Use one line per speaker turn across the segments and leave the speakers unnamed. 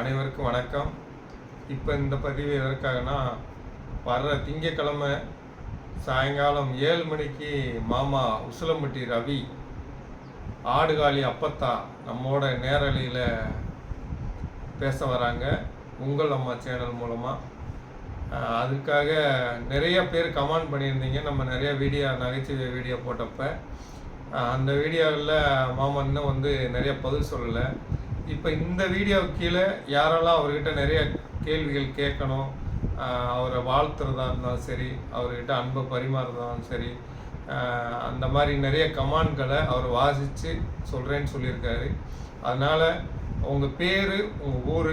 அனைவருக்கும் வணக்கம். இப்போ இந்த பதிவு எதற்காகனா வர்ற திங்கக்கிழமை சாயங்காலம் ஏழு மணிக்கு மாமா உசிலம்பட்டி ரவி ஆடுகாலி அப்பத்தா நம்மோட நேரலையில் பேச வராங்க. உங்கள் அம்மா சேனல் மூலமாக அதுக்காக நிறைய பேர் கமெண்ட் பண்ணியிருந்தீங்க. நம்ம நிறைய வீடியோ நகைச்சுவை வீடியோ போட்டப்ப. அந்த வீடியோவில் மாமா இன்னும் வந்து நிறைய பதில் சொல்லலை. இப்போ இந்த வீடியோ கீழே யாரெல்லாம் அவர்கிட்ட நிறைய கேள்விகள் கேட்கணும் அவரை வாழ்த்துறதா இருந்தாலும் சரி அவர்கிட்ட அன்பை பரிமாறுறதாலும் சரி அந்த மாதிரி நிறைய கமாண்ட்களை அவர் வாசித்து சொல்கிறேன்னு சொல்லியிருக்காரு. அதனால் உங்கள் பேர் உங்கள் ஊர்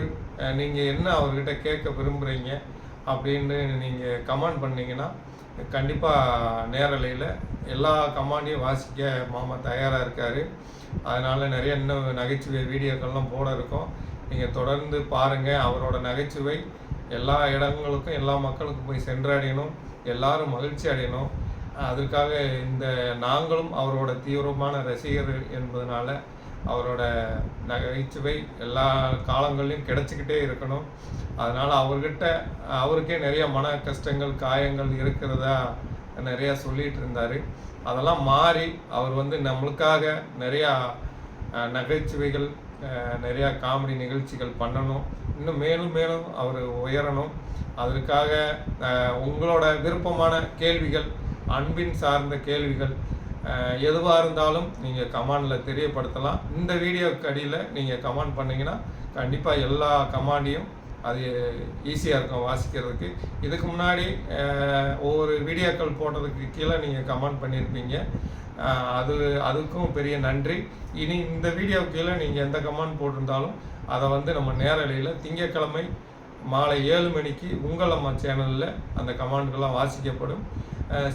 நீங்கள் என்ன அவர்கிட்ட கேட்க விரும்புகிறீங்க அப்படின்னு நீங்கள் கமெண்ட் பண்ணிங்கன்னா கண்டிப்பாக நேரலையில் எல்லா கமாண்டையும் வாசிக்க மாமா தயாராக இருக்கார். அதனால் நிறைய இன்னும் நகைச்சுவை வீடியோக்கள்லாம் போட இருக்கோம். நீங்கள் தொடர்ந்து பாருங்கள் அவரோட நகைச்சுவை. எல்லா இடங்களுக்கும் எல்லா மக்களுக்கும் போய் சென்றடையணும். எல்லாரும் மகிழ்ச்சி அடையணும். அதற்காக இந்த நாங்களும் அவரோட தீவிரமான ரசிகர்கள் என்பதனால அவரோட நகைச்சுவை எல்லா காலங்கள்லையும் கிடைச்சிக்கிட்டே இருக்கணும். அதனால் அவர்கிட்ட அவருக்கே நிறைய மன கஷ்டங்கள் காயங்கள் இருக்கிறதா நிறையா சொல்லிகிட்டு இருந்தார். அதெல்லாம் மாறி அவர் வந்து நம்மளுக்காக நிறையா நகைச்சுவைகள் நிறையா காமெடி நிகழ்ச்சிகள் பண்ணணும். இன்னும் மேலும் மேலும் அவர் உயரணும். அதற்காக உங்களோட விருப்பமான கேள்விகள் அன்பின் சார்ந்த கேள்விகள் எதுவாக இருந்தாலும் நீங்கள் கமாண்டில் தெரியப்படுத்தலாம். இந்த வீடியோக்கு அடியில் நீங்கள் கமெண்ட் பண்ணீங்கன்னா கண்டிப்பாக எல்லா கமாண்டையும் அது ஈஸியாக இருக்கும் வாசிக்கிறதுக்கு. இதுக்கு முன்னாடி ஒவ்வொரு வீடியோக்கள் போட்டதுக்கு கீழே நீங்கள் கமெண்ட் பண்ணியிருப்பீங்க அது அதுக்கும் பெரிய நன்றி. இனி இந்த வீடியோ கீழே நீங்கள் எந்த கமெண்ட் போட்டிருந்தாலும் அதை வந்து நம்ம நேரலையில் திங்கட்கிழமை மாலை ஏழு மணிக்கு உங்கள் அம்மா சேனலில் அந்த கமெண்ட்கள்லாம் வாசிக்கப்படும்.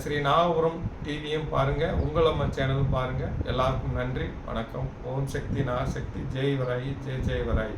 ஸ்ரீ நாகபுரம் டிவியும் பாருங்கள் உங்கள் அம்மா சேனலும் பாருங்கள் எல்லாருக்கும் நன்றி வணக்கம். ஓம் சக்தி நாகசக்தி ஜெய் வராயி ஜெய் ஜெய் வராயி.